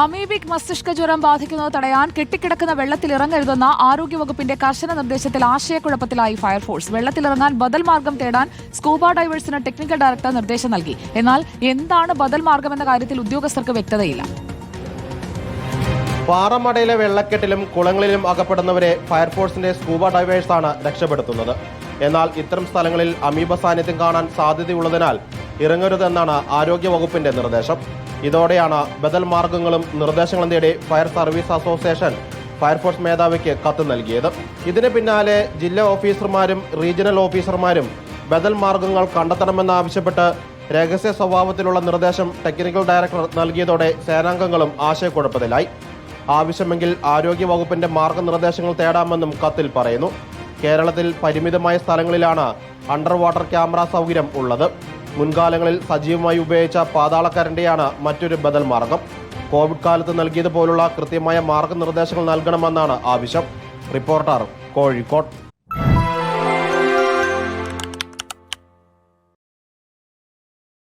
Amoebic മസ്തിഷ്ക ജ്വരം ബാധിക്കുന്നത് തടയാൻ കെട്ടിക്കിടക്കുന്ന വെള്ളത്തിൽ ഇറങ്ങരുതെന്ന ആരോഗ്യവകുപ്പിന്റെ കർശന നിർദ്ദേശത്തിൽ ആശയക്കുഴപ്പത്തിലായി ഫയർഫോഴ്സ്. വെള്ളത്തിലിറങ്ങാൻ ബദൽ മാർഗം തേടാൻ സ്കൂബ ഡൈവേഴ്സിന് ടെക്നിക്കൽ ഡയറക്ടർ നിർദ്ദേശം നൽകി. എന്നാൽ എന്താണ് ബദൽ മാർഗം എന്ന കാര്യത്തിൽ ഉദ്യോഗസ്ഥർക്ക് വ്യക്തതയില്ല. പാറമടയിലെ വെള്ളക്കെട്ടിലും കുളങ്ങളിലും അകപ്പെടുന്നവരെ ഫയർഫോഴ്സിന്റെ സ്കൂബ ഡൈവേഴ്സാണ് രക്ഷപ്പെടുത്തുന്നത്. എന്നാൽ ഇത്തരം സ്ഥലങ്ങളിൽ അമീബ സാന്നിധ്യം കാണാൻ സാധ്യതയുള്ളതിനാൽ ഇറങ്ങരുതെന്നാണ് ആരോഗ്യവകുപ്പിന്റെ നിർദ്ദേശം. ഇതോടെയാണ് ബദൽ മാർഗങ്ങളും നിർദ്ദേശങ്ങളും തേടി ഫയർ സർവീസ് അസോസിയേഷൻ ഫയർഫോഴ്സ് മേധാവിക്ക് കത്ത് നൽകിയത്. ഇതിന് പിന്നാലെ ജില്ലാ ഓഫീസർമാരും റീജിയണൽ ഓഫീസർമാരും ബദൽ മാർഗങ്ങൾ കണ്ടെത്തണമെന്നാവശ്യപ്പെട്ട് രഹസ്യ സ്വഭാവത്തിലുള്ള നിർദ്ദേശം ടെക്നിക്കൽ ഡയറക്ടർ നൽകിയതോടെ സേനാംഗങ്ങളും ആശയക്കുഴപ്പത്തിലായി. ആവശ്യമെങ്കിൽ ആരോഗ്യ വകുപ്പിന്റെ മാർഗനിർദ്ദേശങ്ങൾ തേടാമെന്നും കത്തിൽ പറയുന്നു. കേരളത്തിൽ പരിമിതമായ സ്ഥലങ്ങളിലാണ് അണ്ടർ വാട്ടർ ക്യാമറ സൗകര്യം ഉള്ളത്. മുൻകാലങ്ങളിൽ സജീവമായി ഉപയോഗിച്ച പാതാളക്കരണ്ടിയാണ് മറ്റൊരു ബദൽ മാർഗം. കോവിഡ് കാലത്ത് നൽകിയതുപോലുള്ള കൃത്യമായ മാർഗനിർദ്ദേശങ്ങൾ നൽകണമെന്നാണ് ആവശ്യം. റിപ്പോർട്ടർ കോഴിക്കോട്.